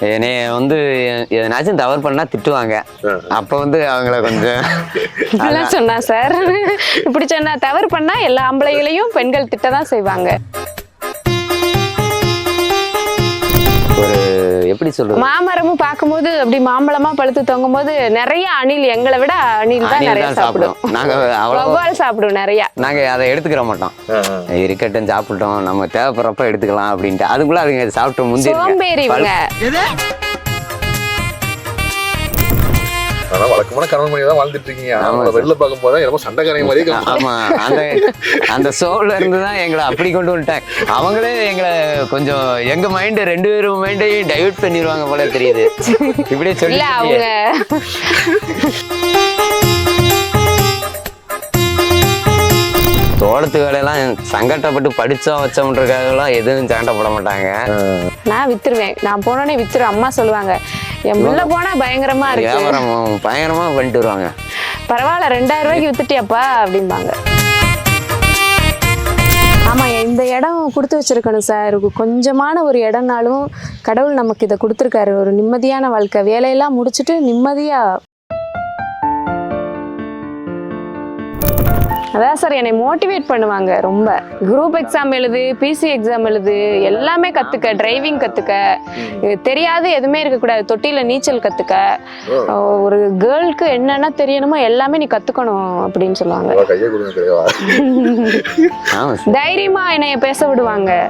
என்னைய வந்து எதனாச்சும் தவறு பண்ணா திட்டுவாங்க. அப்ப வந்து அவங்கள கொஞ்சம் இப்படிலாம் சொன்னா சார். இப்படி சொன்னா தவறு பண்ணா எல்லா ஆம்பளைகளையும் பெண்கள் திட்ட தான் செய்வாங்க. எப்படி சொல்றது? மாமரமும் பார்க்கும்போது அப்படி மாம்பழமா பழுத்து தொங்கும் போது நிறைய அணில் எங்களை விட அணில் தான் நிறைய சாப்பிடும். நாங்க அவ்வளோ வௌவால் சாப்பிடும் நிறைய. நாங்க அதை எடுத்துக்கிற மாட்டோம். இருக்கட்டும் சாப்பிட்டோம் நம்ம தேவைப்படுறப்ப எடுத்துக்கலாம் அப்படின்ட்டு. அதுக்குள்ள அதுங்க சாப்பிட்டு முந்தி சோம்பேறி ஆனா வழக்கமான கணவன் மணி தான் வாழ்ந்துட்டு இருக்கீங்க. ஆமா வெளில பார்க்கும் போது என்னமோ சண்டைக்காரங்க காமிச்சு- ஆமா. அந்த அந்த சோல்ல இருந்து தான் எங்களை அப்படி கொண்டு வந்துட்டாங்க. அவங்களே எங்களை கொஞ்சம் எங்க மைண்ட் ரெண்டு பேரும் மைண்டையும் டைவர்ட் பண்ணிடுவாங்க போல தெரியுது. இப்படியே சொல்லி இல்ல அவங்க தோட்டத்து வேலையெல்லாம் சங்கட்டப்பட்டு படிச்சோம் வச்சோம்ன்றதுக்காகலாம் எதுவும் சங்கடப்பட மாட்டாங்க நான் வித்துருவேன். நான் போனோடனே வித்துருவேன் அம்மா சொல்லுவாங்க என் உள்ள போனா பயங்கரமா இருக்கு. பயங்கரமா பண்ணிட்டு வருவாங்க. பரவாயில்ல ரெண்டாயிரம் ரூபாய்க்கு வித்துட்டியாப்பா? அப்படிம்பாங்க. ஆமா இந்த இடம் கொடுத்து வச்சிருக்கணும் சார். கொஞ்சமான ஒரு இடம்னாலும் கடவுள் நமக்கு இதை கொடுத்துருக்காரு. ஒரு நிம்மதியான வாழ்க்கை. வேலையெல்லாம் முடிச்சுட்டு நிம்மதியா அதான் சார் என்னை மோட்டிவேட் பண்ணுவாங்க ரொம்ப. குரூப் எக்ஸாம் எழுது பிசி எக்ஸாம் எழுது எல்லாமே கத்துக்க டிரைவிங் கத்துக்க. இது தெரியாது எதுவுமே இருக்கக்கூடாது. தொட்டியில நீச்சல் கத்துக்க. அஹ் ஒரு கேர்ளுக்கு என்னென்ன தெரியணுமோ எல்லாமே நீ கத்துக்கணும் அப்படின்னு சொல்லுவாங்க. அவ கையை கொடுங்க கிடையாது ஆமா சார். தைரியமா என்னைய பேச விடுவாங்க.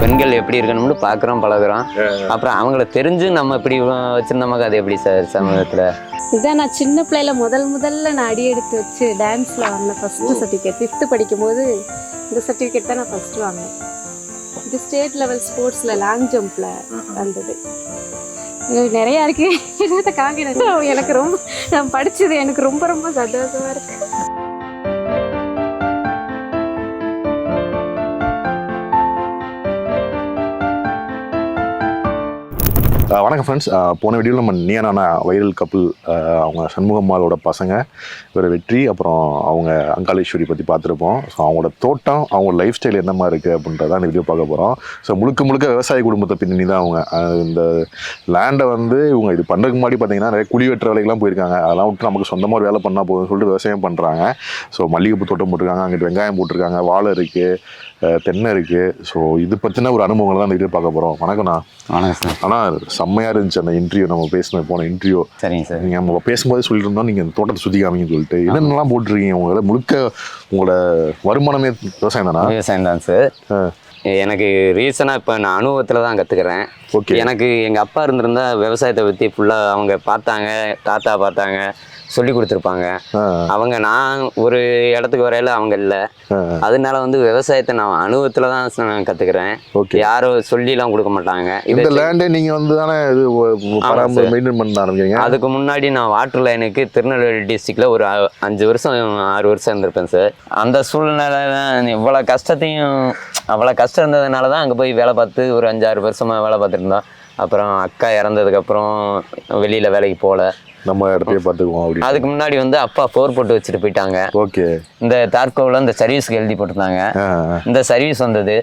பெண்கள் எப்படி இருக்கணும்னு பாக்குறோம் பழகுறோம். அப்புறம் அவங்கள தெரிஞ்சு நம்ம இப்படி வச்சிருந்தோமாக்க அது எப்படி சார் சமூகத்துல? இதான் நான் சின்ன பிள்ளையில முதல் முதல்ல நான் அடி எடுத்து வச்சு டான்ஸ்ல வாங்கின ஃபர்ஸ்ட் சர்டிஃபிகேட் ஃபிஃப்த்து படிக்கும்போது இந்த சர்டிஃபிகேட் தான் நான் ஃபர்ஸ்ட் வாங்கினேன். இது ஸ்டேட் லெவல் ஸ்போர்ட்ஸ்ல லாங் ஜம்ப்ல வந்தது. இது நிறைய இருக்கு. காமிக்கிறேன் எனக்கு ரொம்ப நான் படிச்சது எனக்கு ரொம்ப ரொம்ப சந்தோஷமா இருக்கு. வணக்கம் ஃப்ரெண்ட்ஸ் போன வீடியோவில் நம்ம நீயானா வைரல் கப்பல் அவங்க சண்முகம்மாளோட பசங்க இவர் வெற்றி அப்புறம் அவங்க அங்காளேஸ்வரி பற்றி பார்த்துருப்போம். ஸோ அவங்களோட தோட்டம் அவங்களோட லைஃப் ஸ்டைல் என்ன மாதிரி இருக்குது அப்படின்றத இந்த வீடியோ பார்க்க போகிறோம் ஸோ முழுக்க முழுக்க விவசாய குடும்பத்தை பின்னணி தான் அவங்க. இந்த லேண்டை வந்து இவங்க இது பண்ணுறதுக்கு முன்னாடி பார்த்தீங்கன்னா நிறைய குழி வெட்டுற வேலைக்கெல்லாம் போயிருக்காங்க. அதெல்லாம் விட்டு நமக்கு சொந்தமாக ஒரு வேலை பண்ணால் போதும்னு சொல்லிட்டு விவசாயம் பண்ணுறாங்க ஸோ மல்லிகைப்பூ தோட்டம் போட்டிருக்காங்க அங்கிட்டு வெங்காயம் போட்டிருக்காங்க வாழை இருக்குது தென்னை இருக்குது ஸோ இது பற்றின ஒரு அனுபவங்களை தான் இந்த வீடியோ பார்க்க போகிறோம் வணக்கம்ண்ணா. வணக்கம் ஆனால் செம்மையாக இருந்துச்சு அந்த இன்டர்வியூ நம்ம பேசின போன இன்டர்வியூ சரிங்க சார். நீங்கள் நம்ம பேசும்போது சொல்லிட்டு இருந்தோம் நீங்கள் தோட்டத்தை சுற்றி காமிங்கன்னு சொல்லிட்டு. என்னென்னலாம் போட்டிருக்கீங்க? உங்களை முழுக்க உங்களோட வருமானமே விவசாயம் தானா? விவசாயம் தான் சார். எனக்கு ரீசனாக இப்போ நான் அனுபவத்தில் தான் கற்றுக்கிறேன் ஓகே. எனக்கு எங்கள் அப்பா இருந்திருந்தா விவசாயத்தை பற்றி ஃபுல்லாக அவங்க பார்த்தாங்க தாத்தா பார்த்தாங்க. சொல்லி கொடுத்துருப்பாங்க. அவங்க நான் ஒரு இடத்துக்கு வரையில அவங்க இல்லை. அதனால வந்து விவசாயத்தை நான் அனுபவத்தில் தான் நான் கற்றுக்கிறேன் ஓகே. யாரும் சொல்லிலாம் கொடுக்க மாட்டாங்க. இந்த லேண்டே நீங்கள் வந்து தானே இது மெயின்டைன் பண்ண ஆரம்பிக்கிறீங்க? அதுக்கு முன்னாடி நான் வாட்டர் லைனுக்கு திருநெல்வேலி டிஸ்ட்ரிக்டில் ஒரு அஞ்சு வருஷம் ஆறு வருஷம் இருந்திருப்பேன் சார். அந்த சூழ்நிலை இவ்வளோ கஷ்டத்தையும் அவ்வளோ கஷ்டம் இருந்ததுனால தான் அங்கே போய் வேலை பார்த்து ஒரு அஞ்சாறு வருஷமாக வேலை பார்த்துட்டு இருந்தோம். அப்புறம் அக்கா இறந்ததுக்கப்புறம் வெளியில் வேலைக்கு போகல. நம்ம இடத்தையே பார்த்துக்குவோம் அப்படி அதுக்கு முன்னாடி வந்து அப்பா போர் போட்டு வச்சுட்டு போயிட்டாங்க. ஓகே. இந்த தார்கோவில் இந்த சர்வீஸ்க்கு எழுதி போட்டிருந்தாங்க. இந்த சர்வீஸ் வந்தது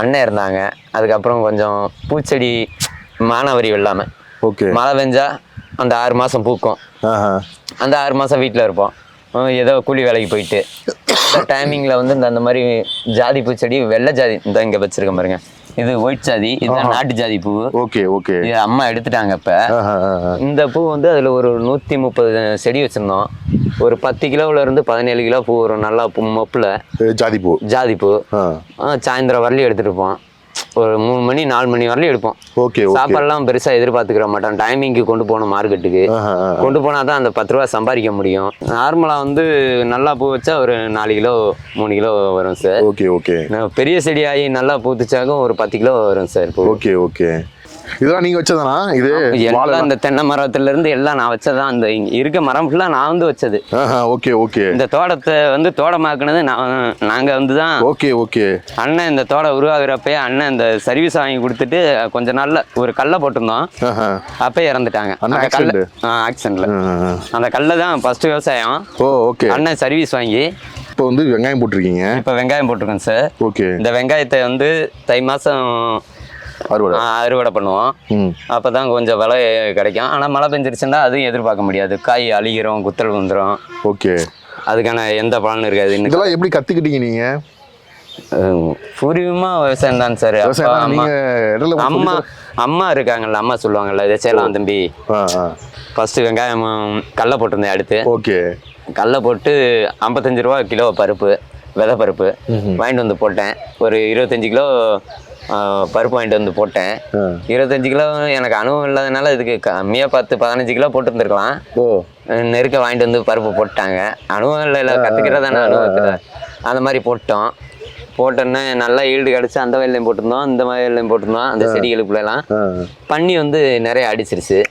அண்ணன் இருந்தாங்க. அதுக்கப்புறம் கொஞ்சம் பூச்செடி மானாவரி வெள்ளாமல் ஓகே. மழை பெஞ்சா அந்த ஆறு மாதம் பூக்கும். அந்த ஆறு மாதம் வீட்டில் இருப்போம். ஏதோ கூலி வேலைக்கு போயிட்டு. டைமிங்கில் வந்து இந்த அந்த மாதிரி ஜாதி பூச்செடி வெள்ளை ஜாதி இந்த இங்கே வச்சிருக்கேன் பாருங்க. இது ஒயிட் ஜாதி இது நாட்டு ஜாதி பூ. Okay okay. இது அம்மா எடுத்துட்டாங்க இப்போ. இந்த பூ வந்து அதில் ஒரு நூற்றி முப்பது செடி வச்சுருந்தோம். ஒரு பத்து கிலோவுல இருந்து பதினேழு கிலோ பூ வரும். நல்லா மொப்பில். ஜாதி பூ ஜாதி பூ சாயந்தரம் வரலையும் எடுத்துட்டு இருப்போம் ஒரு மூணு மணி நாலு மணி வரலையும் எடுப்போம். ஓகே சாப்பாடுலாம் பெருசாக எதிர்பார்த்துக்கிற மாட்டோம். டைமிங்க்கு கொண்டு போகணும் மார்க்கெட்டுக்கு. கொண்டு போனால் தான் அந்த பத்து ரூபா சம்பாதிக்க முடியும். நார்மலாக வந்து நல்லா பூ வச்சா ஒரு நாலு கிலோ மூணு கிலோ வரும் சார். Okay okay. பெரிய செடியாகி நல்லா பூத்துச்சாக்கும் ஒரு பத்து கிலோ வரும் சார் ஓகே ஓகே. இதெல்லாம் நீங்க வச்சதானா? இது எல்லாம் இந்த தென்னை மரத்துல இருந்து எல்லாம் நான் வச்சதான் அந்த இருக்க மரம் ஃபுல்லாக நான் வந்து வச்சது. Okay okay. இந்த தோட்டத்தை வந்து தோட்டமாக்குனது நான் நாங்கள் வந்து தான். Okay okay. அண்ணன் இந்த தோட்டம் உருவாகிறப்பயே அண்ணன் இந்த சர்வீஸ் வாங்கி கொடுத்துட்டு கொஞ்ச நாள்ல ஒரு கல்லை போட்டிருந்தோம். அப்பயே இறந்துட்டாங்க. அந்த கல்ல? ஆக்சிடென்ட்ல. அந்த கல்ல தான் ஃபர்ஸ்ட் விவசாயம். ஓ ஓகே. அண்ணன் சர்வீஸ் வாங்கி. இப்போ வந்து வெங்காயம் போட்டிருக்கீங்க. இப்போ வெங்காயம் போட்டிருக்கோம் சார் ஓகே. இந்த வெங்காயத்தை வந்து தை மாதம் அறுவடை. அறுவடை பண்ணுவோம். அப்போ தான் கொஞ்சம் விலை கிடைக்கும். ஆனால் மழை பெஞ்சிருச்சுன்னா அதையும் எதிர்பார்க்க முடியாது. காய் அழுகிறோம் குத்தல் வந்துடும் ஓகே. அதுக்கான எந்த பலனும் இருக்காது இதெல்லாம் எப்படி கத்துக்கிட்டீங்க நீங்க? பூர்வீகமாக விவசாயம் தான் சார் அம்மா. அம்மா அம்மா இருக்காங்கல்ல அம்மா சொல்லுவாங்கல்ல இதை செய்யலாம் தம்பி. ஃபஸ்ட்டு வெங்காயம் கடல போட்டிருந்தேன் அடுத்து. ஓகே. கடல போட்டு ஐம்பத்தஞ்சு ரூபா கிலோ பருப்பு விதை பருப்பு வாங்கிட்டு வந்து போட்டேன். ஒரு இருபத்தஞ்சு கிலோ பருப்பு வாங்கிட்டு வந்து போட்டேன். இருபத்தஞ்சு கிலோ எனக்கு அனுபவம் இல்லாதனால இதுக்கு கம்மியாக பத்து பதினஞ்சு கிலோ போட்டுருந்துருக்கலாம். ஓ. நெருக்க வாங்கிட்டு வந்து பருப்பு போட்டாங்க. அனுபவம் இல்லை இல்லை கற்றுக்கிறதானே அனுபவத்தில். அந்த மாதிரி போட்டோம். போட்டோன்னே நல்லா ஈல்டு கிடச்சி அந்த வயல்லையும் போட்டிருந்தோம் இந்த வயல்லையும் போட்டிருந்தோம் அந்த செடிகளுக்குள்ளெல்லாம் ஆ. பன்னி வந்து நிறைய அடிச்சிருச்சு.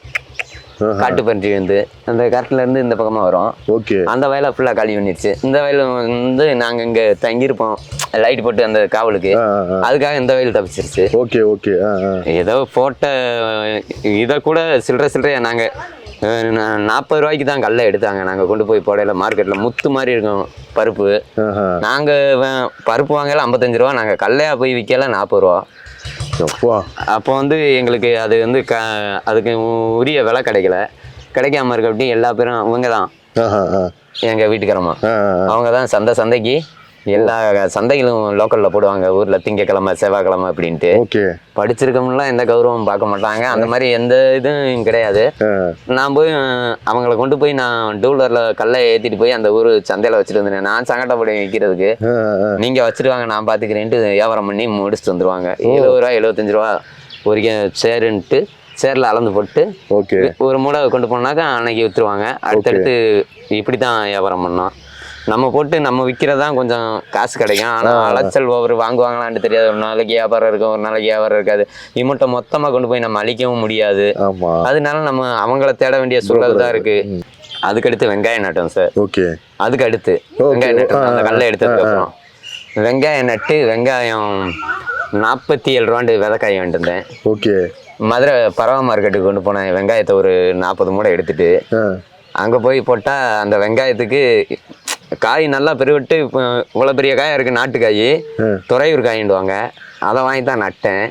காட்டு பன்றி வந்து அந்த காட்டுல இருந்து இந்த பக்கமாக வரும். ஓகே. அந்த வயலை ஃபுல்லாக காலி பண்ணிடுச்சு இந்த வயல் வந்து நாங்கள் இங்கே தங்கியிருப்போம். லைட் போட்டு அந்த காவலுக்கு. அதுக்காக இந்த வயல் தப்பிச்சிருச்சு. ஓகே ஓகே ஏதோ போட்ட இதை கூட சில்லற சில்லறையா நாங்கள் நாற்பது ரூபாய்க்கு தான் கல்லை எடுத்தாங்க. நாங்கள் கொண்டு போய் போடையில மார்க்கெட்டில் முத்து மாதிரி இருக்கும் பருப்பு. ஆஹா. நாங்கள் பருப்பு வாங்கல ஐம்பத்தஞ்சு ரூபா நாங்கள் கல்லையா போய் விற்கல நாற்பது ரூபா. அப்பா வந்து எங்களுக்கு அது வந்து க அதுக்கு உரிய விலை கிடைக்கல. கிடைக்காம இருக்க அப்படி எல்லா பேரும் அவங்க தான். எங்கள் ஆ அவங்க தான் சந்தை சந்தைக்கு எல்லா சந்தைகளும் லோக்கலில் போடுவாங்க. ஊரில் திங்கக்கிழமை செவ்வாய்க்கிழமை அப்படின்ட்டு. படிச்சிருக்கோம்லாம் எந்த கௌரவம் பார்க்க மாட்டாங்க. அந்த மாதிரி எந்த இதுவும் கிடையாது. நான் போய் அவங்கள கொண்டு போய் நான் டூலரில் கல்லை ஏற்றிட்டு போய் அந்த ஊர் சந்தையில் வச்சுட்டு நான் சங்கடப்படி விற்கிறதுக்கு ஆ ஆ. நீங்கள் வச்சுட்டு வாங்க நான் பார்த்துக்கிறேன்ட்டு வியாபாரம் பண்ணி முடிச்சுட்டு வந்துருவாங்க. எழுபது ரூபா எழுபத்தஞ்சு ரூபா ஒரு சேருன்ட்டு சேரில் அளந்து போட்டு ஓகே. ஒரு மூடை கொண்டு போனாக்கா அன்னைக்கு விற்றுருவாங்க அடுத்தடுத்து இப்படி தான் வியாபாரம் பண்ணோம். நம்ம போட்டு நம்ம விற்கிறது தான் கொஞ்சம் காசு கிடைக்கும். ஆனால் அலைச்சல் ஒவ்வொரு வாங்குவாங்களான்னு தெரியாது. ஒரு நாளைக்கு வியாபாரம் இருக்கும் ஒரு நாளைக்கு வியாபாரம் இருக்காது. இம்மட்டை மொத்தமாக கொண்டு போய் நம்ம அழிக்கவும் முடியாது. அதனால நம்ம அவங்கள தேட வேண்டிய சூழல் தான் இருக்கு. அதுக்கடுத்து வெங்காயம் நட்டோம் சார். ஓகே. அதுக்கு அடுத்து வெங்காயம் நட்டோம். அந்த கல்லை எடுத்ததுக்கு அப்புறம் வெங்காயம் நட்டு வெங்காயம் நாற்பத்தி ஏழு ரூபாண்டு விதைக்காய் வாங்கிட்டு வந்தேன் ஓகே. மதுரை பறவை மார்க்கெட்டுக்கு கொண்டு போனேன். வெங்காயத்தை ஒரு நாற்பது மூடை எடுத்துட்டு அங்கே போய் போட்டால் அந்த வெங்காயத்துக்கு காய் நல்லா பெருவிட்டு இப்போ இவ்வளோ பெரிய காயாக இருக்குது நாட்டுக்காய். துறையூர் காயின்டுவாங்க அதை வாங்கி தான் நட்டேன்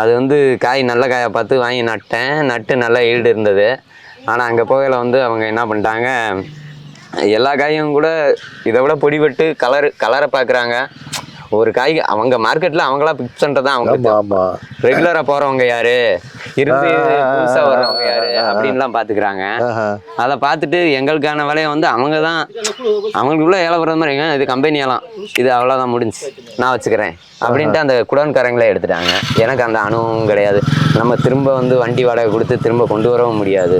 அது வந்து காய் நல்ல காயை பார்த்து வாங்கி நட்டேன். நட்டு நல்லா ஈல்டு இருந்தது. ஆனால் அங்கே போகையில் வந்து அவங்க என்ன பண்ணிட்டாங்க எல்லா காயும் கூட இதை விட பொடி வெட்டு கலர் கலரை பார்க்குறாங்க. ஒரு காய் அவங்க மார்க்கெட்டில் அவங்களா பிக்ஸ் பண்ணுறது தான் அவங்க ஆமா ரெகுலரா போறவங்க யாரு? இருந்து புதுசா வர்றவங்க யாரு? அப்படின்லாம் பாத்துக்கிறாங்க. அதை பார்த்துட்டு எங்களுக்கான வேலையை வந்து அவங்க தான் அவங்களுக்குள்ள ஏழை வர்றது மாதிரி "ஏங்க, இது கம்பெனியெல்லாம் இது அவ்வளோதான் முடிஞ்சு நான் வச்சுக்கிறேன். அப்படின்ட்டு அந்த குடோன்காரங்களே எடுத்துட்டாங்க. எனக்கு அந்த அனுபவம் கிடையாது. நம்ம திரும்ப வந்து வண்டி வாடகை கொடுத்து திரும்ப கொண்டு வரவும் முடியாது.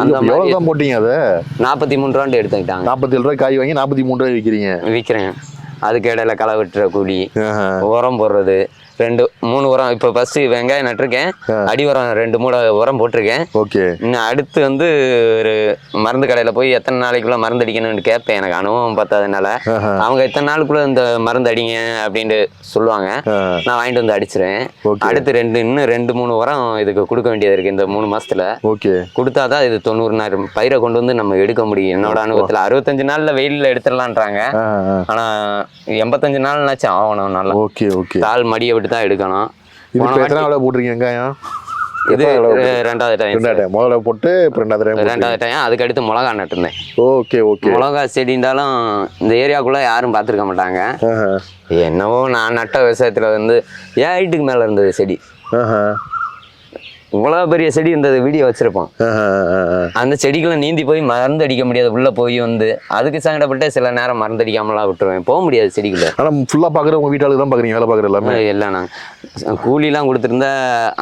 அந்த எவ்வளவு மாதிரி தான் போட்டீங்க அதை? நாற்பத்தி மூணு ரூபாண்டு எடுத்துக்கிட்டாங்க. நாற்பத்தி ஏழு ரூபாய் காய் வாங்கி நாற்பத்தி மூணு ரூபாய் விற்கிறீங்க விற்கிறேன் அதுக்கு இடையில களை வெட்டுற கூலி உரம் போடுறது ரெண்டு மூணு உரம். இப்போ ஃபர்ஸ்ட் வெங்காயம் நட்டிருக்கேன். அடி உரம் ரெண்டு மூணு உரம் போட்டிருக்கேன். ஓகே. இன்னும் அடுத்து வந்து ஒரு மருந்து கடையில் போய் எத்தனை நாளைக்குள்ள மருந்து அடிக்கணும்னு கேட்பேன். எனக்கு அனுபவம் பார்த்ததுனால. அவங்க எத்தனை நாளுக்குள்ள இந்த மருந்து அடிங்க அப்படின்ட்டு சொல்லுவாங்க. நான் வாங்கிட்டு வந்து அடிச்சிருவேன். அடுத்து ரெண்டு இன்னும் ரெண்டு மூணு உரம் இதுக்கு கொடுக்க வேண்டியது இருக்கு இந்த மூணு மாசத்துல. ஓகே. கொடுத்தாதான் இது தொண்ணூறு நாள் பயிரை கொண்டு வந்து நம்ம எடுக்க முடியும். என்னோட அனுபவத்தில் அறுபத்தஞ்சு நாள்ல வெயிலில் எடுத்துடலான்றாங்க. ஆனா எண்பத்தஞ்சு நாள்னாச்சும் ஆகணும் நல்லா. Okay okay. தாள் மடியை விட்டு தான் எடுக்கணும். இது எத்தனை விலை போட்டிருக்கீங்க வெங்காயம்? இது ரெண்டாவது டைம் ரெண்டாவது டைம் முதல்ல போட்டு ரெண்டாவது டைம் ரெண்டாவது டைம் அதுக்கு அடுத்து மிளகா நட்டுருந்தேன் ஓகே ஓகே. மிளகா செடிந்தாலும் இந்த ஏரியாக்குள்ள யாரும் பார்த்துருக்க மாட்டாங்க. என்னவோ நான் நட்ட விவசாயத்தில் வந்து ஏன் ஹைட்டுக்கு மேலே இருந்தது செடி? ஆஹா இவ்வளோ பெரிய செடி இருந்தது வீடியோ வச்சுருப்போம். அந்த செடிகளை நீந்தி போய் மருந்து அடிக்க முடியாது. உள்ளே போய் வந்து அதுக்கு சங்கடப்பட்டு சில நேரம் மருந்து அடிக்காமலாம் விட்டுருவேன். போக முடியாது செடிக்குள்ள ஆனால் ஃபுல்லாக பார்க்குற உங்கள் வீட்டாளுக்கு தான் பார்க்குறீங்க வேலை பார்க்குற எல்லாமே? எல்லாம் நாங்கள் கூலிலாம் கொடுத்துருந்தா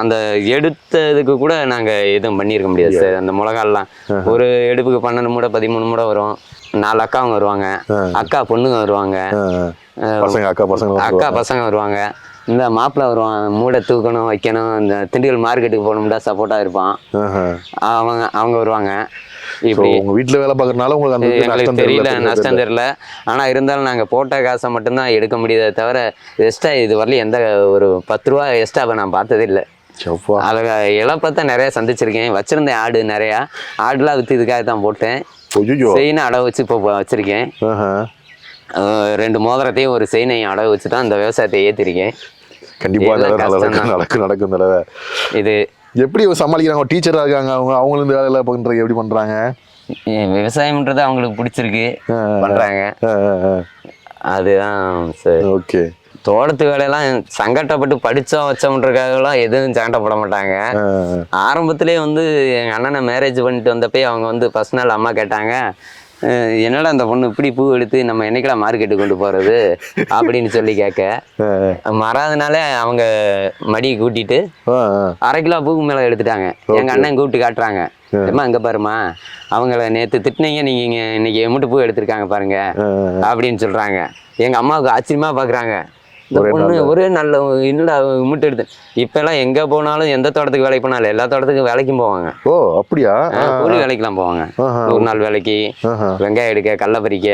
அந்த எடுத்ததுக்கு கூட நாங்கள் எதுவும் பண்ணியிருக்க முடியாது சார். அந்த மிளகாலாம் ஒரு எடுப்புக்கு பன்னெண்டு மூடை பதிமூணு மூடை வரும். நாலு அக்காவும் வருவாங்க. அக்கா பொண்ணுங்க வருவாங்க. அக்கா பசங்க அக்கா பசங்க வருவாங்க. இந்த மாப்பிள்ளை வருவான் மூடை தூக்கணும் வைக்கணும் இந்த திண்டுக்கல் மார்க்கெட்டுக்கு போகணும்டா சப்போர்ட்டாக இருப்பான். அவங்க அவங்க வருவாங்க. ஸோ இப்படி. உங்கள் வீட்டில் வேலை பார்க்குறனால உங்களுக்கு எங்களுக்கு தெரியல நஷ்டம் தெரியல. ஆனால் இருந்தாலும் நாங்கள் போட்ட காசை மட்டும்தான் எடுக்க முடியுதே தவிர எக்ஸ்ட்ரா இது வரலையும் எந்த ஒரு பத்து ரூபா எக்ஸ்ட்ராவை நான் பார்த்ததே இல்லை. செவ்வா. அதில் இழப்பத்தை நிறைய சந்திச்சிருக்கேன். வச்சுருந்தேன் ஆடு நிறையா. ஆடுலாம் விற்று இதுக்காக தான் போட்டேன். ஐயோ செயினை அடவு வச்சு இப்போ வச்சுருக்கேன். ரெண்டு மோதிரத்தையும் ஒரு செயினையும் அடகு வச்சு தான் இந்த விவசாயத்தை ஏற்றிருக்கேன் கண்டிப்பா நடக்கும். நடக்கும் நடக்கும் தடவை. இது எப்படி சமாளிக்கிறாங்க? டீச்சரா இருக்காங்க. அவங்க அவங்களும் இந்த வேலையில பண்றது எப்படி பண்றாங்க? இ- விவசாயம்ன்றது அவங்களுக்கு பிடிச்சிருக்கு. பண்றாங்க. அதுதான் சார். ஓகே. தோட்டத்து வேலையெல்லாம் சங்கட்டப்பட்டு படிச்சோம் வச்சோம்ன்றதுக்காகலாம் எதுவும் சங்கட்டப்பட மாட்டாங்க. ஆரம்பத்திலே வந்து எங்கள் அண்ணனை மேரேஜ் பண்ணிட்டு வந்தப்பே அவங்க வந்து ஃபர்ஸ்ட் நாள் அம்மா கேட்டாங்க. "அஹ், என்னடா அந்த பொண்ணு இப்படி பூ எடுத்து நம்ம என்னைக்கெல்லாம் மார்க்கெட்டு கொண்டு போகிறது அப்படின்னு சொல்லி கேட்க. மறாதனால அவங்க மடியை கூட்டிட்டு அரை கிலோ பூக்கு மேலே எடுத்துட்டாங்க. எங்கள் அண்ணன் கூப்பிட்டு காட்டுறாங்க. ஏம்மா இங்கே பாருமா அவங்கள நேற்று திட்டினீங்க நீங்கள் இங்கே இன்னைக்கு எம்முட்டு பூ எடுத்திருக்காங்க பாருங்க அப்படின்னு சொல்கிறாங்க எங்கள் அம்மாவுக்கு ஆச்சரியமாக பார்க்குறாங்க இந்த பொண்ணு ஒரே நல்ல என்னடா இம்முட்டு எடுத்து. இப்போல்லாம் எங்கே போனாலும் எந்த தோட்டத்துக்கு வேலைக்கு போனாலும் எல்லா தோட்டத்துக்கும் வேலைக்கும் போவாங்க. ஓ அப்படியா? கூலி வேலைக்கெல்லாம் போவாங்க. நூறு நாள் வேலைக்கு. வெங்காயம் எடுக்க கடல பறிக்க.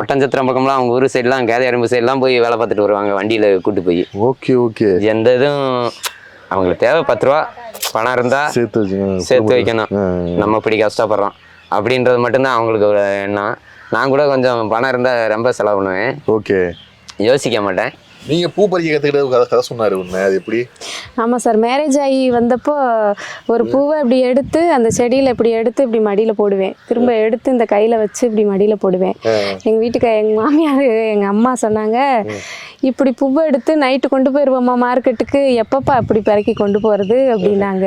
ஒட்டஞ்சத்திரம் பக்கம்லாம் அவங்க ஊர் சைட்லாம் கேதை எறும்பு சைட்லாம் போய் வேலை பார்த்துட்டு வருவாங்க வண்டியில் கூட்டு போய். Okay okay. எந்த இதுவும் அவங்களுக்கு தேவை பத்து ரூபா பணம் இருந்தா சேர்த்து சேர்த்து வைக்கணும். நம்ம இப்படி கஷ்டப்படுறோம். அப்படின்றது மட்டும்தான் அவங்களுக்கு ஒரு எண்ணம். நான் கூட கொஞ்சம் பணம் இருந்தால் ரொம்ப செலவு பண்ணுவேன். ஓகே. யோசிக்க மாட்டேன். நீங்க பூ பறிக்க கத்துக்கிட்டது கதை கதை சொன்னாரு அது எப்படி? ஆமாம் சார். மேரேஜ் ஆகி வந்தப்போ ஒரு பூவை இப்படி எடுத்து அந்த செடியில் இப்படி எடுத்து இப்படி மடியில் போடுவேன். திரும்ப எடுத்து இந்த கையில் வச்சு இப்படி மடியில் போடுவேன். எங்கள் வீட்டுக்கு எங்கள் மாமியார் எங்கள் அம்மா சொன்னாங்க இப்படி பூவை எடுத்து நைட்டு கொண்டு போயிடுவோம்மா மார்க்கெட்டுக்கு எப்பப்பா இப்படி பிறக்கி கொண்டு போகிறது அப்படின்னாங்க.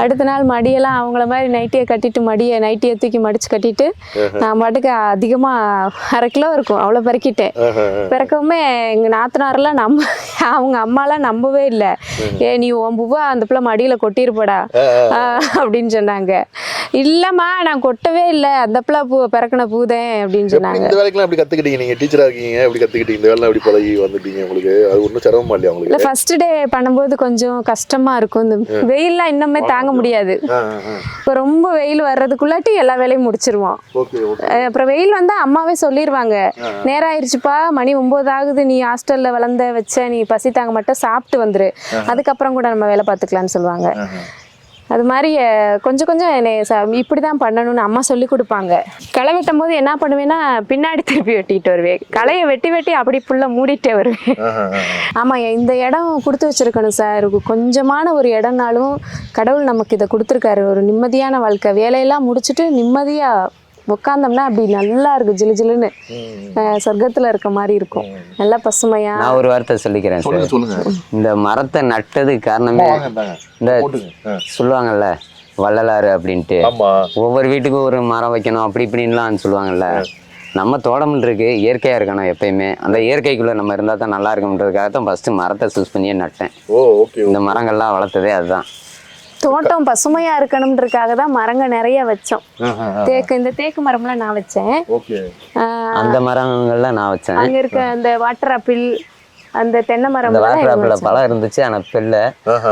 அடுத்த நாள் மடியெல்லாம் அவங்கள மாதிரி நைட்டியை கட்டிட்டு மடியை நைட்டியை தூக்கி மடிச்சு கட்டிட்டு நான் பாட்டுக்கு அதிகமாக அரை கிலோ இருக்கும். அவ்வளோ பிறக்கிட்டேன். பிறக்கவுமே எங்கள் நாத்தனாரெல்லாம் நம்ப அவங்க அம்மாலாம் நம்பவே இல்லை. ஏ நீ உன் பூவா அந்த பிள்ளை மடியில் கொட்டிருப்படா அப்படின்னு சொன்னாங்க. இல்லைம்மா நான் கொட்டவே இல்லை. அந்த பிள்ளை பூ பிறக்கின பூதேன் அப்படின்னு சொன்னாங்க. இந்த வேலைக்கெல்லாம் எப்படி கத்துக்கிட்டீங்க? நீங்க டீச்சரா இருக்கீங்க. எப்படி கத்துக்கிட்டீங்க? இந்த வேலை எப்படி பழகி வந்துட்டீங்க உங்களுக்கு? அது ஒன்றும் சிரமமா இல்லையா இல்லை உங்களுக்கு? ஃபர்ஸ்ட் டே பண்ணும்போது கொஞ்சம் கஷ்டமா இருக்கும். இந்த வெயில்லாம் இன்னுமே தாங்க முடியாது. இப்போ ரொம்ப வெயில் வர்றதுக்குள்ளாட்டி எல்லா வேலையும் முடிச்சிருவோம். அப்புறம் வெயில் வந்தா அம்மாவே சொல்லிடுவாங்க நேரம் ஆயிடுச்சுப்பா மணி ஒன்பது ஆகுது. நீ ஹாஸ்டல்ல வளர்ந்த வச்ச நீ பசி தாங்க மட்டும் சாப்பிட்டு வந்துரு. அதுக்கப்புறம் கூட நம்ம வேலை பார்த்துக்கலாம்னு சொல்லுவாங்க. அது மாதிரி கொஞ்சம் கொஞ்சம் என்னை இப்படி தான் பண்ணணும்னு அம்மா சொல்லி கொடுப்பாங்க. களை வெட்டும் போது என்ன பண்ணுவேன்னா பின்னாடி திருப்பி வெட்டிட்டு வருவேன். களையை வெட்டி வெட்டி அப்படி ஃபுல்லாக மூடிட்டே வருவேன். ஆமாம் இந்த இடம் கொடுத்து வச்சிருக்கணும் சார். கொஞ்சமான ஒரு இடம்னாலும் கடவுள் நமக்கு இதை கொடுத்துருக்காரு. ஒரு நிம்மதியான வாழ்க்கை. வேலையெல்லாம் முடிச்சுட்டு நிம்மதியாக உட்காந்தோம்னா அப்படி நல்லா இருக்கும் ஜிலு ஜிலுன்னு. சொர்க்கத்துல இருக்க மாதிரி இருக்கும். நல்லா பசுமையா. நான் ஒரு வார்த்தை சொல்லிக்கிறேன் சார். சொல்லுங்க. சொல்லுங்க இந்த மரத்தை நட்டதுக்கு காரணமே. இந்த. சொல்லுவாங்கல்ல வள்ளலாறு அப்படின்ட்டு. ஒவ்வொரு வீட்டுக்கும் ஒரு மரம் வைக்கணும் அப்படி இப்படின்லாம் சொல்லுவாங்கல்ல. நம்ம தோட்டம் இருக்கு இயற்கையா இருக்கணும் எப்பயுமே. அந்த இயற்கைக்குள்ள நம்ம இருந்தா தான் நல்லா இருக்கும்ன்றதுக்காக தான் ஃபர்ஸ்ட் மரத்தை சூஸ் பண்ணியே நட்டேன். ஓ ஓகே இந்த மரங்கள்லாம் வளர்த்ததே அதுதான். தோட்டம் பசுமையா இருக்கணும்ன்றதுக்காக தான் மரங்க நிறைய வச்சோம். தேக்கு இந்த தேக்கு மரம்லாம் நான் வச்சேன். அந்த மரங்கள்லாம் நான் வச்சேன். அங்க இருக்க அந்த வாட்டர் ஆப்பிள் அந்த தென்னை மரம் இந்த எல்லாம் வாட்டர் ஆப்பிள் பழம் இருந்துச்சு ஆனா பில்ல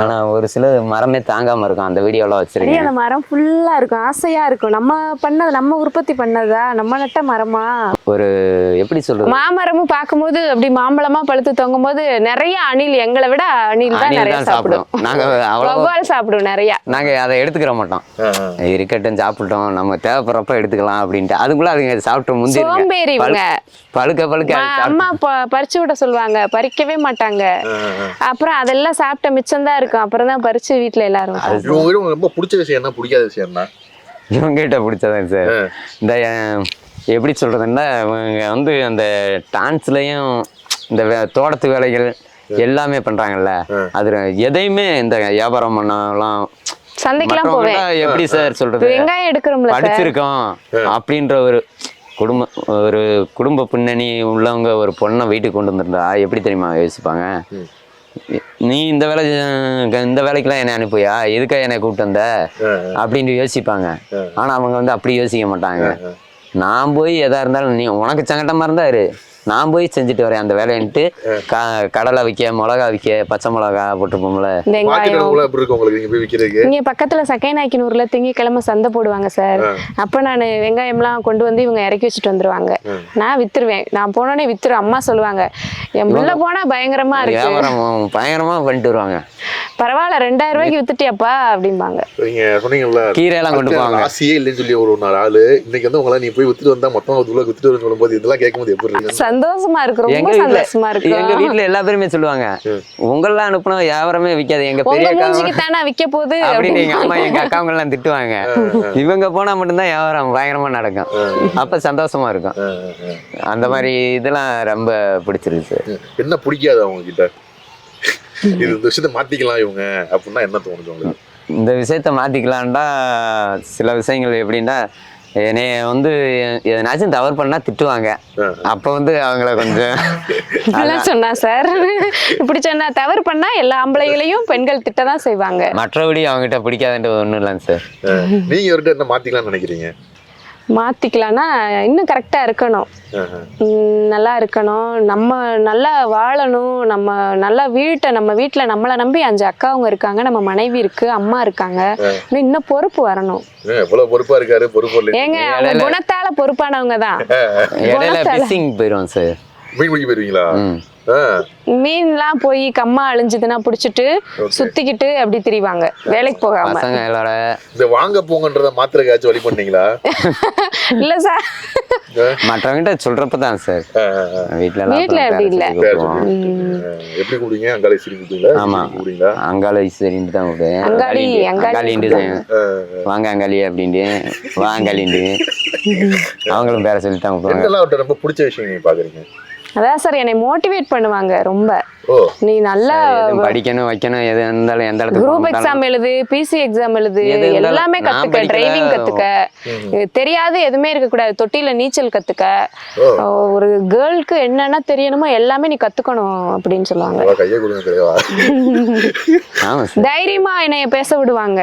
ஆனா ஒரு சில மரமே தாங்காம இருக்கும். அந்த வீடியோலாம் வச்சிருக்கேன். அந்த மரம் ஃபுல்லா இருக்கும். ஆசையா இருக்கும். நம்ம பண்ணது நம்ம உற்பத்தி பண்ணதா? நம்ம நட்ட மரமா? ஒரு எப்படி சொல்றது? மாமரமும் பார்க்கும்போது அப்படி மாம்பழமா பழுத்து தொங்கும் போது நிறைய அணில் எங்களை விட அணில் தான் நிறைய சாப்பிடும். நாங்க அவ்வளோ வவ்வால் சாப்பிடும் நிறைய. நாங்க அதை எடுத்துக்கிற மாட்டோம். இருக்கட்டும் சாப்பிட்டோம் நம்ம தேவைப்படுறப்ப எடுத்துக்கலாம் அப்படின்ட்டு. அதுக்குள்ள அதுங்க சாப்பிட்டு முந்திருங்க. சோம்பேறி இவங்க. பழுக்க பழுக்க அம்மா ப- பறிச்சு விட சொல்லுவாங்க. பறிக்கவே மாட்டாங்க. அப்புறம் அதெல்லாம் சாப்பிட்ட மிச்சம் தான் இருக்கும். அப்புறம் தான் பறிச்சு வீட்டுல எல்லாரும் சாப்பிடுவோம். இவங்க கிட்ட உங்களுக்கு ரொம்ப பிடிச்ச விஷயம் என்ன? பிடிக்காத விஷயம் என்ன இவங்ககிட்ட பிடிச்சதான் சார். இந்த எப்படி சொல்றதுன்னா இவங்க வந்து அந்த டான்ஸ்லயும் இந்த வே- தோட்டத்து வேலைகள் எல்லாமே பண்றாங்கல்ல. அது எதையுமே இந்த வியாபாரம் பண்ணலாம் சந்தைக்கெல்லாம் போவேன். எப்படி சார் சொல்றது? வெங்காயம் எடுக்கிறோம்ல சார். படிச்சிருக்கோம். அப்படின்ற ஒரு குடும்ப ஒரு குடும்ப பின்னணி உள்ளவங்க ஒரு பொண்ணை வீட்டுக்கு கொண்டு வந்திருந்தா எப்படி தெரியுமா யோசிப்பாங்க? நீ இந்த வேலை இந்த வேலைக்கெல்லாம் என்னை அனுப்புயா எதுக்காக என்னை கூப்பிட்டு வந்த? அப்படின்ட்டு யோசிப்பாங்க. ஆனா அவங்க வந்து அப்படி யோசிக்க மாட்டாங்க. நான் போய் எதா இருந்தாலும் நீ உனக்கு சங்கட்டமா இருந்தா இரு. நான் போய் செஞ்சுட்டு வரேன். அந்த வேலைன்ட்டு க கடலை விற்க மிளகா விற்க பச்சை மிளகா போட்டுப்போம்ல. இங்க பக்கத்துல சக்கைநாய்க்கினூர்ல திங்கக்கிழமை சந்தை போடுவாங்க சார். அப்ப நான் வெங்காயம்லாம் கொண்டு வந்து இவங்க இறக்கி வச்சுட்டு வந்துருவாங்க. நான் வித்துருவேன். நான் போனோடனே வித்துரு அம்மா சொல்லுவாங்க. என் புள்ள போனா பயங்கரமா இருக்கு. பயங்கரமா பண்ணிட்டு வருவாங்க. பரவாயில்ல ரெண்டாயிரம் ரூபாய்க்கு வித்துட்டியாப்பா அப்படிம்பாங்க. நீங்க சொன்னீங்கல்ல கீரையெல்லாம் கொண்டு போவாங்க. ராசியே இல்லைன்னு சொல்லி ஒரு நாலு ஆளு இன்னைக்கு வந்து உங்களை நீ போய் வித்துட்டு வந்தா மொத்தம் ஒரு வித்துட்டு வரேன்னு சொல்லும்போது இதெல்லாம் கேட்கும்போது எப்படி இருக்கு? சந்தோஷமா இருக்கு எங்க ரொம்ப சந்தோஷமா எங்க இருக்கு வீட்ல எல்லா பேருமே சொல்லுவாங்க உங்களெல்லாம் அனுப்புனா வியாபாரமே விக்காது எங்க பெரிய மூஞ்சிக்கு தானே விக்க போகுது அப்படின்னு எங்க அம்மா எங்க அக்காவங்க எல்லாம் திட்டுவாங்க இவங்க போனா மட்டும்தான் வியாபாரம் பயங்கரமா நடக்கும். அப்ப சந்தோஷமா இருக்கும். அந்த மாதிரி இதெல்லாம் ரொம்ப பிடிச்சிருக்கு சார் என்ன பிடிக்காது அவங்க கிட்ட இது இந்த விஷயத்த மாத்திக்கலாம் இவங்க அப்படின்னா என்ன தோணுது உங்களுக்கு? இந்த விஷயத்த மாத்திக்கலான்டா சில விஷயங்கள் எப்படின்னா என்னைய வந்து எதனாச்சும் தவறு பண்ணா திட்டுவாங்க. அப்ப வந்து அவங்கள கொஞ்சம் இப்படிலாம் சொன்னா சார். இப்படி சொன்னா தவறு பண்ணா எல்லா ஆம்பளைகளையும் பெண்கள் திட்ட தான் செய்வாங்க. மற்றபடி அவங்ககிட்ட பிடிக்காதுன்றது ஒண்ணும் இல்லைங்க சார். நீங்க இவர்கிட்ட என்ன மாத்திக்கலாம்னு நினைக்கிறீங்க? மாத்திக்கலாம்னா இன்னும் கரெக்டா இருக்கணும். நல்லா இருக்கணும். நம்ம நல்லா வாழணும். நம்ம நல்லா வீட்டை நம்ம வீட்டுல நம்மளை நம்பி அஞ்சு அக்காவங்க இருக்காங்க நம்ம மனைவி இருக்கு அம்மா இருக்காங்க. இன்னும் இன்னும் பொறுப்பு வரணும். பொறுப்பா இருக்காரு? பொறுப்பு ஏங்க அவங்க குணத்தால பொறுப்பானவங்க தான். போயிடும் சார். மீன் மீன்லாம் போய் கம்மா அழிஞ்சுதுன்னா புடிச்சிட்டு சுத்திக்கிட்டு அப்படி திரிவாங்க. வேலைக்கு போகாம. பசங்க எல்லார இந்த வாங்க போங்கன்றத மாத்திரக்காச்சும் வழி பண்ணீங்களா? இல்ல சார். மற்றவங்கிட்ட சொல்றப்ப தான் சார். வீட்ல வீட்ல அப்புறம் அப்படி இல்ல. எப்படி கூப்பிடுங்க அங்காளி சிரி ஆமா. சிரி கூப்பிடுங்களா அங்காள ஈஸ்வரின்ட்டு தான் கூப்பிடுவேன் அங்காளி, அங்காளி வாங்க அங்காளி அப்படின்ட்டு வா அங்காளின்ட்டு அவங்களும் பேர சொல்லி தான் கூப்பிடுவாங்க ரொம்ப பிடிச்ச விஷயம் நீங்க பாக்குறீங்க? அதான் சார் என்னை மோட்டிவேட் பண்ணுவாங்க ரொம்ப. நீ நல்லா படிக்கணும் வைக்கணும் எது இருந்தாலும் எந்த இடத்துக்கு குரூப் எக்ஸாம் எழுது பிசி எக்ஸாம் எழுது எல்லாமே கத்துக்க. டிரைவிங் கத்துக்க. தெரியாது எதுவுமே இருக்க கூடாது தொட்டில நீச்சல் கத்துக்க. ஒரு கேர்ளுக்கு என்னென்ன தெரியணுமோ எல்லாமே நீ கத்துக்கணும் அப்படின்னு சொல்லுவாங்க. தைரியமா? என்னைய பேச விடுவாங்க.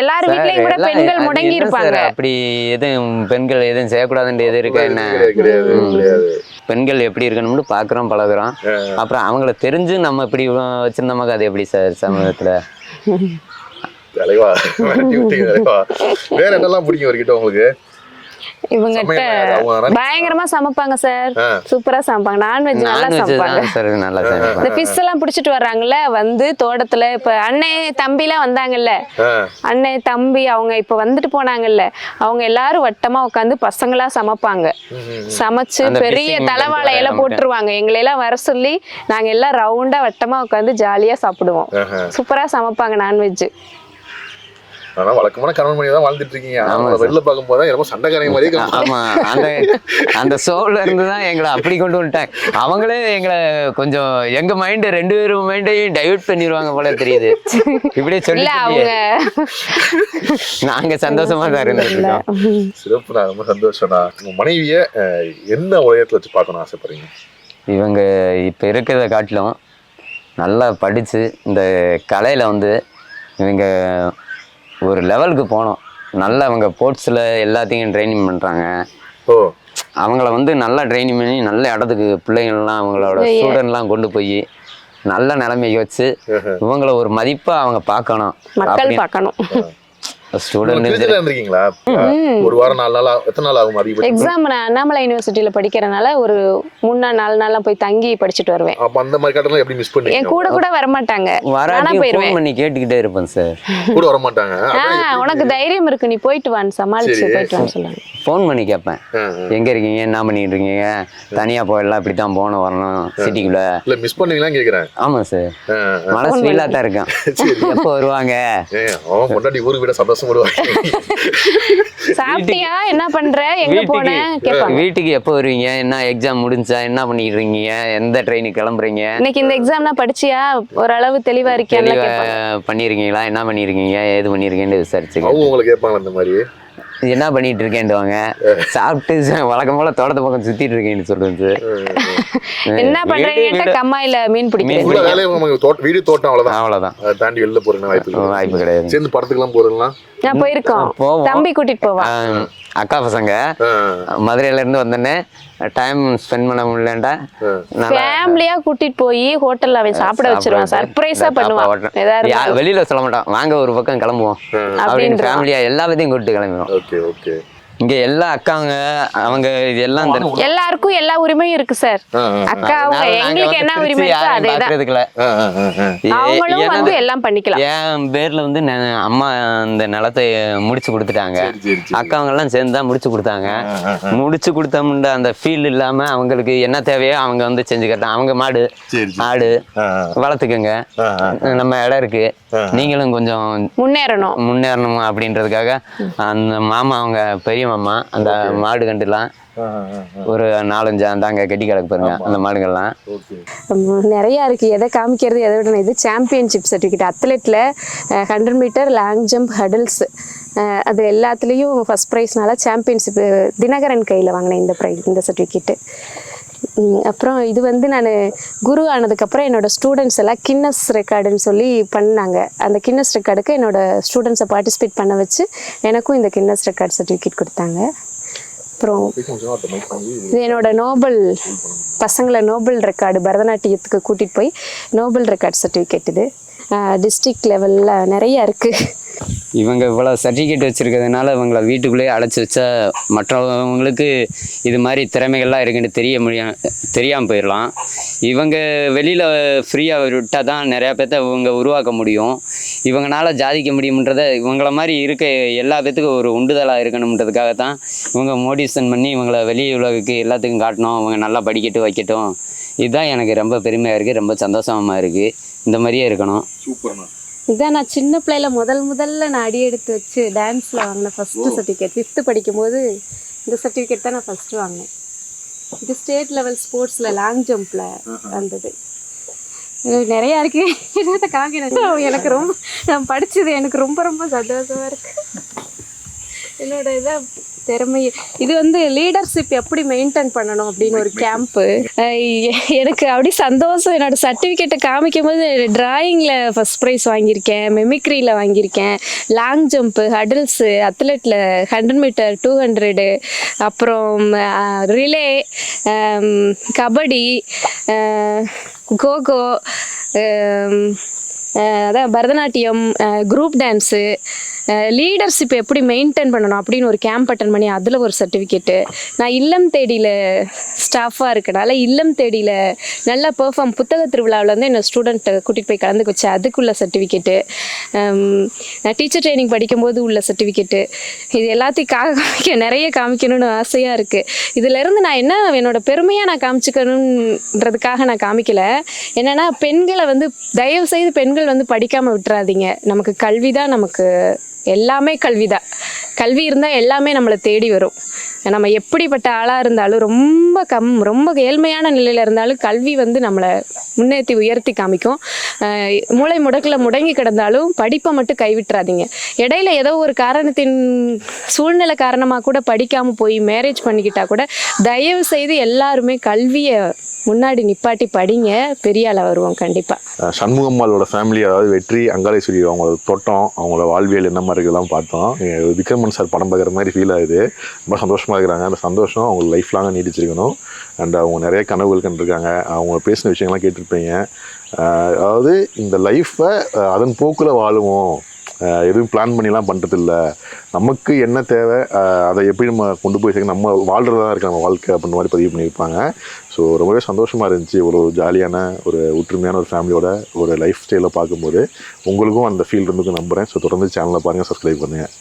எல்லார் சார், வீட்லயும் கூட பெண்கள் முடங்கி இருப்பாங்க அப்படி எதுவும் பெண்கள் எதுவும் செய்யக்கூடாதுன்ற எது இருக்கா? என்ன? பெண்கள் எப்படி இருக்கணும்னு பாக்குறோம் பழகுறோம். அப்புறம் அவங்கள தெரிஞ்சு நம்ம இப்படி வச்சிருந்தோமாக்க அது எப்படி சார் சமூகத்துல? தலைவா. வேற என்னெல்லாம் பிடிக்கும் அவர்கிட்ட உங்களுக்கு? இவங்கிட்ட பயங்கரமா சமைப்பாங்க சார். சூப்பரா சமைப்பாங்க. நான்வெஜ் நல்லா சமைப்பாங்க. இந்த ஃபிஷ் எல்லாம் பிடிச்சிட்டு வர்றாங்கல்ல வந்து தோட்டத்துல இப்ப அண்ணன் தம்பி எல்லாம் வந்தாங்கல்ல. ஆ, அண்ணன் தம்பி அவங்க இப்ப வந்துட்டு போனாங்கல்ல அவங்க எல்லாரும் வட்டமா உட்காந்து பசங்களா சமைப்பாங்க. சமைச்சு பெரிய fishing தலைவாழை இலை மட்டும். போட்டுருவாங்க. எங்களை எல்லாம் வர சொல்லி நாங்க எல்லாம் ரவுண்டா வட்டமா உட்காந்து ஜாலியா சாப்பிடுவோம். சூப்பரா சமைப்பாங்க நான்வெஜ். ஆனா வழக்கமான கணவன் மணி தான் வாழ்ந்துட்டு இருக்கீங்க. ஆனா ஆமா உங்களை வெளில பார்க்கும் போது தான் ரொம்ப சண்டைக்காரங்க மாதிரியே காமிச்சு- ஆமா. அந்த அந்த சோல்ல இருந்து தான் எங்களை அப்படி கொண்டு வந்துட்டாங்க. அவங்களே எங்களை கொஞ்சம் எங்க மைண்ட் ரெண்டு பேரும் மைண்டையும் டைவர்ட் பண்ணிடுவாங்க போல தெரியுது. இப்படியே சொல்லி இல்ல சொல்லி அவங்க நாங்க சந்தோஷமா தான் இருந்துட்டு இருக்கோம். சிறப்பு நான் ரொம்ப சந்தோஷம் தான் உங்க மனைவிய என்ன உலகத்துல வச்சு பார்க்கணும் ஆசைப்படுறீங்க? இவங்க இப்போ இருக்கிறத காட்டிலும் நல்லா படித்து இந்த கலையில் வந்து இவங்க ஒரு லெவலுக்கு போகணும் நல்லா அவங்க ஸ்போர்ட்ஸில் எல்லாத்தையும் ட்ரைனிங் பண்ணுறாங்க ஓ. அவங்கள வந்து நல்லா ட்ரைனிங் பண்ணி நல்ல இடத்துக்கு பிள்ளைங்கள்லாம் அவங்களோட ஸ்டூடெண்ட்லாம் கொண்டு போய் நல்ல நிலைமைக்கு வச்சு இவங்கள ஒரு மதிப்பாக அவங்க பார்க்கணும். மக்கள் பார்க்கணும். இருந்திருக்கீங்களா? ஒரு வாரம் நாலு நாள் எத்தனை நாள் ஆகும் அதிகபட்சம் எக்ஸாம் நான் அண்ணாமலை யூனிவர்சிட்டியில படிக்கிறனால ஒரு மூணு நாள் நாலு நாள்லாம் போய் தங்கி படிச்சுட்டு வருவேன். அப்ப அந்த மாதிரி காட்டெல்லாம் எப்படி மிஸ் என் பண்ணீங்க கூட கூட வரமாட்டாங்க. நானா வராட்டி போயிருவேன். பண்ணி கேட்டுக்கிட்டே இருப்பேன் சார் கூட வர மாட்டாங்க உனக்கு தைரியம் இருக்கு நீ போயிட்டு வான்னு சமாளிச்சு. போயிட்டு வான்னு சொல்லுவாங்க. ஃபோன் பண்ணி கேட்பேன். எங்க இருக்கீங்க? என்ன பண்ணிட்டு இருக்கீங்க? தனியா போயிடலாம் இப்படி தான் போகணும் வரணும் சிட்டிக்குள்ள. இல்ல மிஸ் பண்ணீங்களான்னு கேக்குறேன் ஆமா சார். மனசு ஃபீலா தான் இருக்கான். எப்போ வருவாங்க? பொண்டாட்டி ஊருக்கு விட சந்தோஷப்படுவாங்க சாப்பிட்டியா? என்ன பண்ற? எங்க போன? வீட்டுக்கு எப்போ வருவீங்க? என்ன எக்ஸாம் முடிஞ்சா? என்ன பண்ணிட்டு இருக்கீங்க எந்த ட்ரெயினுக்கு கிளம்புறீங்க? இன்னைக்கு இந்த எக்ஸாம்னா படிச்சியா? ஓரளவு தெளிவா கேட்பாங்க பண்ணிருக்கீங்களா? என்ன பண்ணிருக்கீங்க? ஏது பண்ணிருக்கீங்கன்னு விசாரிச்சுக்க அவங்க உங்களை கேட்பாங்க அந்த மாதிரி? என்ன பண்ணிட்டு இருக்கேன்டுவாங்க சாப்பிட்டு வழக்கம் போல தோட்டத்து பக்கம் சுத்திட்டு இருக்கேன்னு சொல்லுங்க என்ன பண்றீங்கன்ட்டு கம்மாயில மீன் தோட்டம் வீடு தோட்டம் அவ்வளவுதான். அவ்வளவுதான். தாண்டி வெளில போறேன்னு வாய்ப்பு இல்லை. வாய்ப்பு கிடையாது. சேர்ந்து படத்துக்குலாம் நான் போயிருக்கோம். போவோம். தம்பி கூட்டிட்டு போவான் அக்கா பசங்க. மதுரையில இருந்து வந்தோடனே டைம் ஸ்பெண்ட் பண்ண முடியலண்டா ஃபேமிலியா கூட்டிட்டு போய் ஹோட்டல்ல அவன் சாப்பிட வச்சிருவான். சர்ப்ரைஸா பண்ணுவான். வெளியில சொல்ல மாட்டான். வாங்க ஒரு பக்கம் கிளம்புவோம். அப்படின்னு. ஃபேமிலியா எல்லா பத்தியும் கூப்பிட்டு கிளம்புவோம் ஓகே ஓகே. இங்க எல்லா அக்காங்க அவங்க இது எல்லாம் எல்லாருக்கும் எல்லா உரிமையும் இருக்கு சார். அக்கா அவங்க எங்களுக்கு என்ன உரிமை அவங்களும் வந்து எல்லாம் பண்ணிக்கலாம். என் பேர்ல வந்து அம்மா அந்த நிலத்தை முடிச்சு கொடுத்துட்டாங்க. அக்காவங்க எல்லாம் சேர்ந்து தான் முடிச்சு கொடுத்தாங்க. முடிச்சு கொடுத்தோம்ன்ற அந்த ஃபீல் இல்லாம அவங்களுக்கு என்ன தேவையோ அவங்க வந்து செஞ்சுக்கிட்டாங்க அவங்க மாடு. ஆடு வளர்த்துக்கங்க. நம்ம இடம் இருக்கு. நீங்களும் கொஞ்சம் முன்னேறணும். முன்னேறணும் அப்படின்றதுக்காக அந்த மாமா அவங்க பெரிய மாமா அந்த மாடு கண்டுலாம். ஒரு நாலஞ்சு அந்தாங்க கட்டி கிடக்கு பாருங்க அந்த மாடுகள்லாம். நிறைய இருக்கு. எதை காமிக்கிறது எதை விட இது championship certificate அத்லெட்ல hundred metre long jump hurdles அது எல்லாத்துலேயும் ஃபர்ஸ்ட் ப்ரைஸ்னால சாம்பியன்ஷிப் தினகரன் கையில் வாங்கினேன் இந்த ப்ரைஸ் இந்த சர்டிஃபிகேட்டு அப்புறம் இது வந்து நான் குரு ஆனதுக்கப்புறம் என்னோடய ஸ்டூடெண்ட்ஸ் எல்லாம் கின்னஸ் ரெக்கார்டுன்னு சொல்லி பண்ணாங்க. அந்த கின்னஸ் ரெக்கார்டுக்கு என்னோடய ஸ்டூடெண்ட்ஸை பார்ட்டிசிபேட் பண்ண வச்சு எனக்கும் இந்த கின்னஸ் ரெக்கார்ட் சர்டிஃபிகேட் கொடுத்தாங்க. அப்புறம் இது நோபல் பசங்களை நோபல் ரெக்கார்டு பரதநாட்டியத்துக்கு கூட்டிகிட்டு போய் நோபல் ரெக்கார்ட் சர்டிஃபிகேட் இது. டிஸ்ட்ரிக்ட் லெவலில் நிறையா இருக்குது இவங்க இவ்வளோ சர்டிஃபிகேட் வச்சுருக்கிறதுனால இவங்களை வீட்டுக்குள்ளேயே அடைச்சி வச்சா மற்றவங்களுக்கு இது மாதிரி திறமைகள்லாம் இருக்குன்னு தெரிய முடியும் தெரியாமல் போயிடலாம். இவங்க வெளியில் ஃப்ரீயாக விட்டால் தான் நிறையா பேர்த்த இவங்க உருவாக்க முடியும். இவங்களால ஜாதிக்க முடியுன்றத இவங்கள மாதிரி இருக்க எல்லா பேத்துக்கும் ஒரு உண்டுதலாக இருக்கணுன்றதுக்காக தான் இவங்க மோட்டிவேஷன் பண்ணி இவங்களை வெளி உலகுக்கு எல்லாத்துக்கும் காட்டணும். இவங்க நல்லா படிக்கட்டும் வைக்கட்டும். இதுதான் எனக்கு ரொம்ப பெருமையாக இருக்குது ரொம்ப சந்தோஷமாக இருக்குது இந்த மாதிரியே இருக்கணும். இதான் நான் சின்ன பிள்ளையில முதல் முதல்ல நான் அடி எடுத்து வச்சு டான்ஸில் வாங்கின ஃபஸ்ட்டு சர்டிஃபிகேட் ஃபிஃப்த்து படிக்கும்போது இந்த சர்டிஃபிகேட் தான் நான் ஃபஸ்ட்டு வாங்கினேன். இது ஸ்டேட் லெவல் ஸ்போர்ட்ஸில் லாங் ஜம்பில் வந்தது. நிறையா இருக்கு. காமிக்கணும் எனக்கு ரொம்ப நான் படிச்சது எனக்கு ரொம்ப ரொம்ப சந்தோஷமா இருக்கு. என்னோட இதை திறமை இது வந்து லீடர்ஷிப் எப்படி மெயின்டைன் பண்ணணும் அப்படின்னு ஒரு கேம்ப்பு எனக்கு அப்படி சந்தோஷம். என்னோட சர்டிஃபிகேட்டை காமிக்கும் போது டிராயிங்கில் ஃபஸ்ட் ப்ரைஸ் வாங்கியிருக்கேன் மெமிக்ரியில் வாங்கியிருக்கேன். லாங் ஜம்ப்பு ஹடில்ஸு அத்லெட்டில் ஹண்ட்ரட் மீட்டர் டூ ஹண்ட்ரடு அப்புறம் ரிலே கபடி கோகோ அதான் பரதநாட்டியம் குரூப் டான்ஸு லீடர்ஷிப் எப்படி மெயின்டைன் பண்ணணும் அப்படின்னு ஒரு கேம்ப் அட்டன் பண்ணி அதில் ஒரு சர்டிஃபிகேட்டு நான் இல்லம் தேடியில் ஸ்டாஃபாக இருக்கனால இல்லம் தேடியில் நல்லா பெர்ஃபார்ம் புத்தக திருவிழாவில் வந்து என்னை ஸ்டூடெண்ட்டை கூட்டிகிட்டு போய் கலந்துக்க வச்சேன். அதுக்குள்ள சர்டிஃபிகேட்டு நான் டீச்சர் ட்ரைனிங் படிக்கும்போது உள்ள சர்டிஃபிகேட்டு இது எல்லாத்தையும் காமிக்க நிறைய காமிக்கணும்னு ஆசையாக இருக்குது இதிலேருந்து நான் என்ன என்னோட பெருமையாக நான் காமிச்சிக்கணுன்றதுக்காக நான் காமிக்கலை. என்னென்னா பெண்களை வந்து தயவு செய்து பெண்கள் வந்து படிக்காமல் விட்டுறாதீங்க. நமக்கு கல்வி தான் நமக்கு எல்லாமே கல்வி தான் கல்வி இருந்தால் எல்லாமே நம்மளை தேடி வரும். நம்ம எப்படிப்பட்ட ஆளாக இருந்தாலும் ரொம்ப கம் ரொம்ப ஏழ்மையான நிலையில் இருந்தாலும் கல்வி வந்து நம்மளை முன்னேற்றி உயர்த்தி காமிக்கும். மூளை முடக்கில் முடங்கி கிடந்தாலும் படிப்பை மட்டும் கைவிட்டுறாதீங்க. இடையில ஏதோ ஒரு காரணத்தின் சூழ்நிலை காரணமாக கூட படிக்காமல் போய் மேரேஜ் பண்ணிக்கிட்டா கூட தயவு செய்து எல்லாருமே கல்வியை முன்னாடி நிப்பாட்டி படிங்க. பெரிய ஆளாக வருவோம் கண்டிப்பாக சண்முகம்மாளோட ஃபேமிலி அதாவது வெற்றி அங்காளேஸ்வரி அவங்களோட தோட்டம் அவங்களோட வாழ்வியல் என்ன மாதிரி பார்த்தோம். விக்ரமன் சார் படம் பார்க்குற மாதிரி ஃபீல் ஆகுது. ரொம்ப சந்தோஷமாக இருக்கிறாங்க. அந்த சந்தோஷம் அவங்க லைஃப் லாங்காக நீடிச்சிருக்கணும். அண்ட் அவங்க நிறைய கனவுகள் கண்டிருக்காங்க. அவங்க பேசின விஷயங்கள்லாம் கேட்டிருப்பீங்க. அதாவது இந்த லைஃப்பை அதன் போக்கில் வாழுவோம். எதுவும் பிளான் பண்ணிலாம் பண்ணுறதில்ல நமக்கு என்ன தேவை அதை எப்படி நம்ம கொண்டு போய் சேர்க்க நம்ம வாழ்கிறதா இருக்குது நம்ம வாழ்க்கை அப்படின்ற மாதிரி பதிவு பண்ணியிருப்பாங்க. ஸோ ரொம்பவே சந்தோஷமாக இருந்துச்சு. ஒரு ஜாலியான ஒரு ஒற்றுமையான ஒரு ஃபேமிலியோட ஒரு லைஃப் ஸ்டைலை பார்க்கும்போது உங்களுக்கும் அந்த ஃபீல் இருந்துக்கு நம்புகிறேன் ஸோ தொடர்ந்து சேனலை பாருங்கள் சப்ஸ்கிரைப் பண்ணுங்கள்